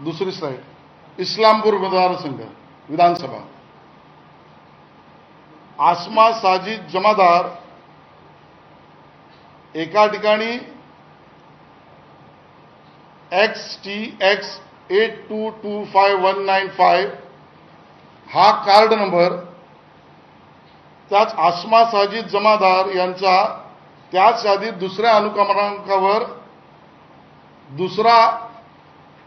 दुसरी स्लाईड इस्लामपूर मतदारसंघ विधानसभा. आसमा साजिद जमादार एका ठिकाणी X T X eight two two five one nine five हा कार्ड नंबर त्याच आसमा साजिद जमादार यांचा त्याच यादीत दुसऱ्या अनुक्रमांकावर दुसरा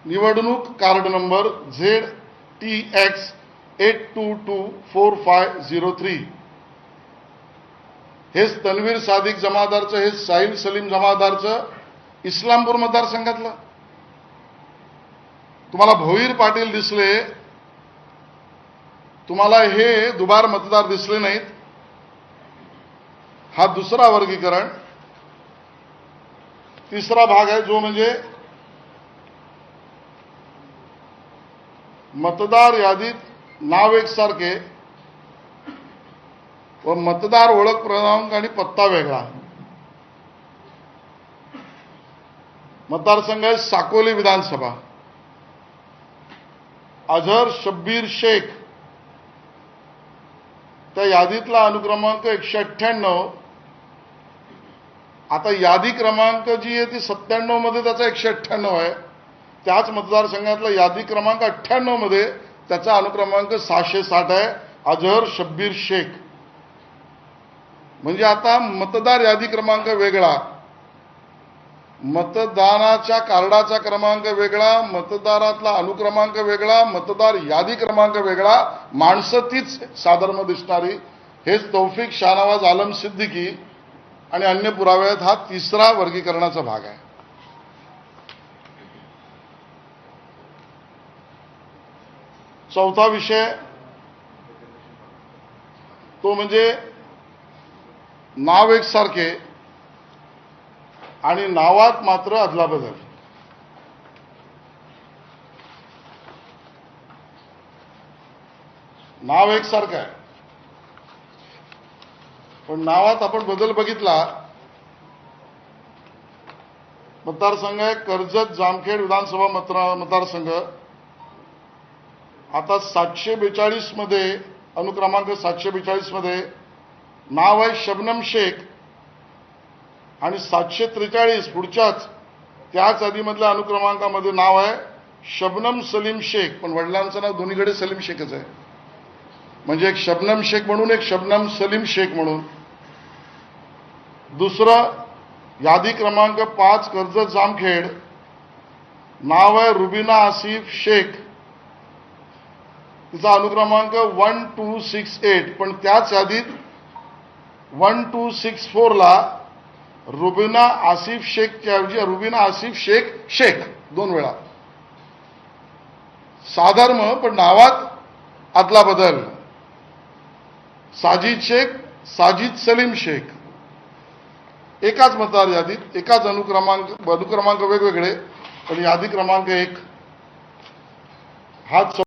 निवडणूक card number Z T X eight two two four five zero three. हेच तन्वीर सादिक जमादारचं हे साहिल सलीम जमादारचं इस्लामपूर मतदारसंघातलं. तुम्हाला भोईर पाटील दिसले तुम्हाला हे दुबार मतदार दिसले नाहीत. हा दुसरा वर्गीकरण. तिसरा भाग आहे जो म्हणजे मतदार यादीत नाव एकसारखे. व मतदार ओळख क्रमांक आणि पत्ता वेगळा. मतदारसंघ आहे साकोली विधानसभा. अझहर शब्बीर शेख. त्या यादीतला अनुक्रमांक एकशे अठ्ठ्याण्णव. आता यादी क्रमांक जी आहे ती सत्त्याण्णवमध्ये त्याचा एकशे अठ्ठ्याण्णव आहे. त्याच मतदारसंघातला यादी क्रमांक अठ्ठ्याण्णवमध्ये त्याचा अनुक्रमांक सहाशे साठ आहे. अजहर शब्बीर शेख. म्हणजे आता मतदार यादी क्रमांक वेगळा. मतदानाच्या कार्डाचा क्रमांक वेगळा मतदारातला अनुक्रमांक वेगळा मतदार यादी क्रमांक वेगळा. माणसं तीच साधर्म दिसणारी. हेच तौफिक शाहनवाज आलम सिद्दीकी आणि अन्य पुरावे आहेत हा तिसरा वर्गीकरणाचा भाग आहे. चौथा विषय तो म्हणजे नाव एकसारखे आणि नावात मात्र अदलाबदल नाव एकसारखं आहे. पण नावात आपण बदल बघितला मतदारसंघ आहे कर्जत जामखेड विधानसभा मतरा मतदारसंघ. आता सातशे बेचाळीसमध्ये अनुक्रमांक सातशे बेचाळीसमध्ये नाव आहे शबनम शेख. आणि सातशे त्रेचाळीस पुढच्याच त्याच आधीमधल्या अनुक्रमांकामध्ये नाव आहे शबनम सलीम शेख. पण वडिलांचं नाव दोन्हीकडे सलीम शेखच आहे. म्हणजे एक शबनम शेख म्हणून एक शबनम सलीम शेख म्हणून. दुसरं यादी क्रमांक पाच कर्जत जामखेड. नाव आहे रुबिना आसिफ शेख. तिचा अनुक्रमांक वन टू सिक्स एट पण त्याच यादीत वन टू सिक्स फोरला रुबिना आसिफ शेखच्या ऐवजी रुबिना आसिफ शेख शेख दोन वेळा. साधर्म पण नावात आदला बदल. साजिद शेख साजिद सलीम शेख. एकाच मतदार यादीत एकाच अनुक्रमांक अनुक्रमांक वेगवेगळे पण यादी क्रमांक एक. हाच